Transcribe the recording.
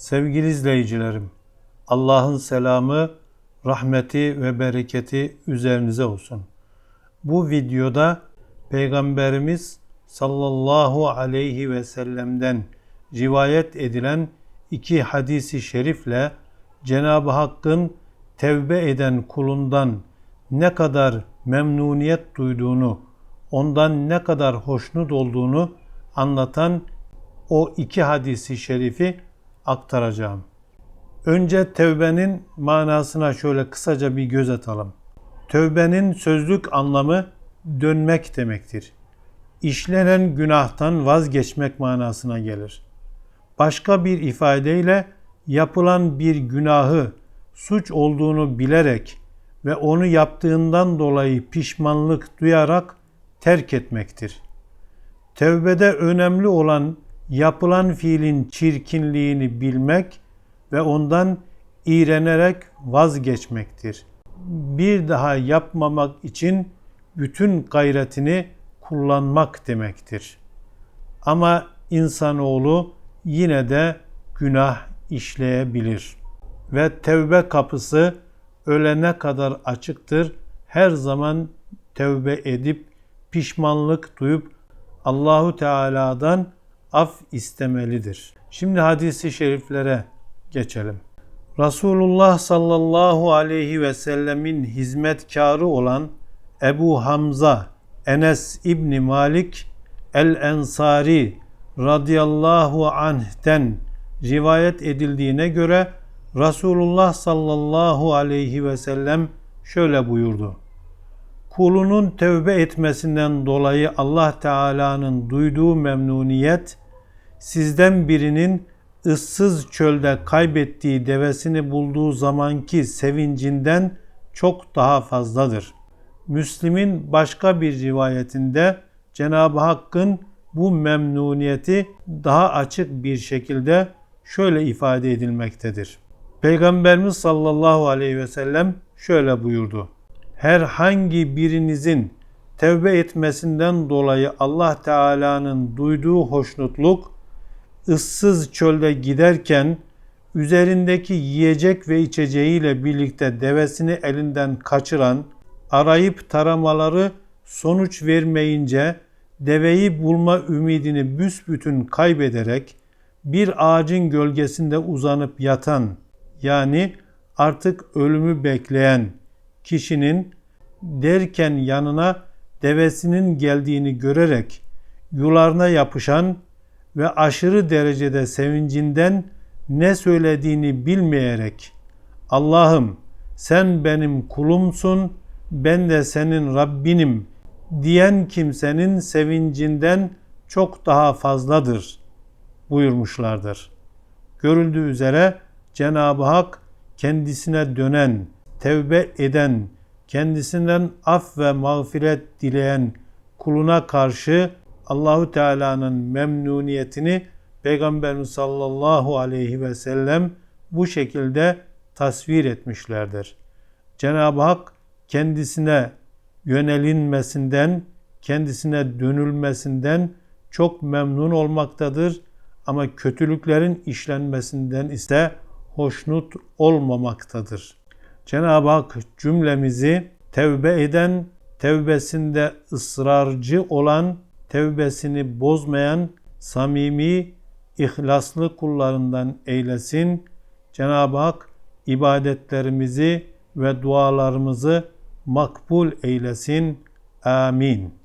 Sevgili izleyicilerim, Allah'ın selamı, rahmeti ve bereketi üzerinize olsun. Bu videoda Peygamberimiz sallallahu aleyhi ve sellem'den rivayet edilen iki hadisi şerifle Cenab-ı Hakk'ın tevbe eden kulundan ne kadar memnuniyet duyduğunu, ondan ne kadar hoşnut olduğunu anlatan o iki hadisi şerifi aktaracağım. Önce tevbenin manasına şöyle kısaca bir göz atalım. Tövbenin sözlük anlamı dönmek demektir. İşlenen günahtan vazgeçmek manasına gelir. Başka bir ifadeyle yapılan bir günahı suç olduğunu bilerek ve onu yaptığından dolayı pişmanlık duyarak terk etmektir. Tevbede önemli olan yapılan fiilin çirkinliğini bilmek ve ondan iğrenerek vazgeçmektir. Bir daha yapmamak için bütün gayretini kullanmak demektir. Ama insanoğlu yine de günah işleyebilir. Ve tevbe kapısı ölene kadar açıktır. Her zaman tevbe edip pişmanlık duyup Allahu Teala'dan af istemelidir. Şimdi hadisi şeriflere geçelim. Resulullah sallallahu aleyhi ve sellemin hizmetkarı olan Ebu Hamza Enes İbni Malik el-Ensari radıyallahu anh'ten rivayet edildiğine göre Resulullah sallallahu aleyhi ve sellem şöyle buyurdu. Kulunun tevbe etmesinden dolayı Allah Teala'nın duyduğu memnuniyet sizden birinin ıssız çölde kaybettiği devesini bulduğu zamanki sevincinden çok daha fazladır. Müslim'in başka bir rivayetinde Cenab-ı Hakk'ın bu memnuniyeti daha açık bir şekilde şöyle ifade edilmektedir. Peygamberimiz sallallahu aleyhi ve sellem şöyle buyurdu. Herhangi birinizin tevbe etmesinden dolayı Allah Teala'nın duyduğu hoşnutluk ıssız çölde giderken üzerindeki yiyecek ve içeceğiyle birlikte devesini elinden kaçıran, arayıp taramaları sonuç vermeyince deveyi bulma ümidini büsbütün kaybederek bir ağacın gölgesinde uzanıp yatan yani artık ölümü bekleyen kişinin derken yanına devesinin geldiğini görerek yularına yapışan ve aşırı derecede sevincinden ne söylediğini bilmeyerek Allah'ım sen benim kulumsun, ben de senin Rabbinim diyen kimsenin sevincinden çok daha fazladır buyurmuşlardır. Görüldüğü üzere Cenab-ı Hak kendisine dönen, tevbe eden, kendisinden af ve mağfiret dileyen kuluna karşı Allahu Teala'nın memnuniyetini Peygamberimiz sallallahu aleyhi ve sellem bu şekilde tasvir etmişlerdir. Cenab-ı Hak kendisine yönelinmesinden, kendisine dönülmesinden çok memnun olmaktadır ama kötülüklerin işlenmesinden ise hoşnut olmamaktadır. Cenab-ı Hak cümlemizi tevbe eden, tevbesinde ısrarcı olan, tevbesini bozmayan, samimi, ihlaslı kullarından eylesin. Cenab-ı Hak ibadetlerimizi ve dualarımızı makbul eylesin. Amin.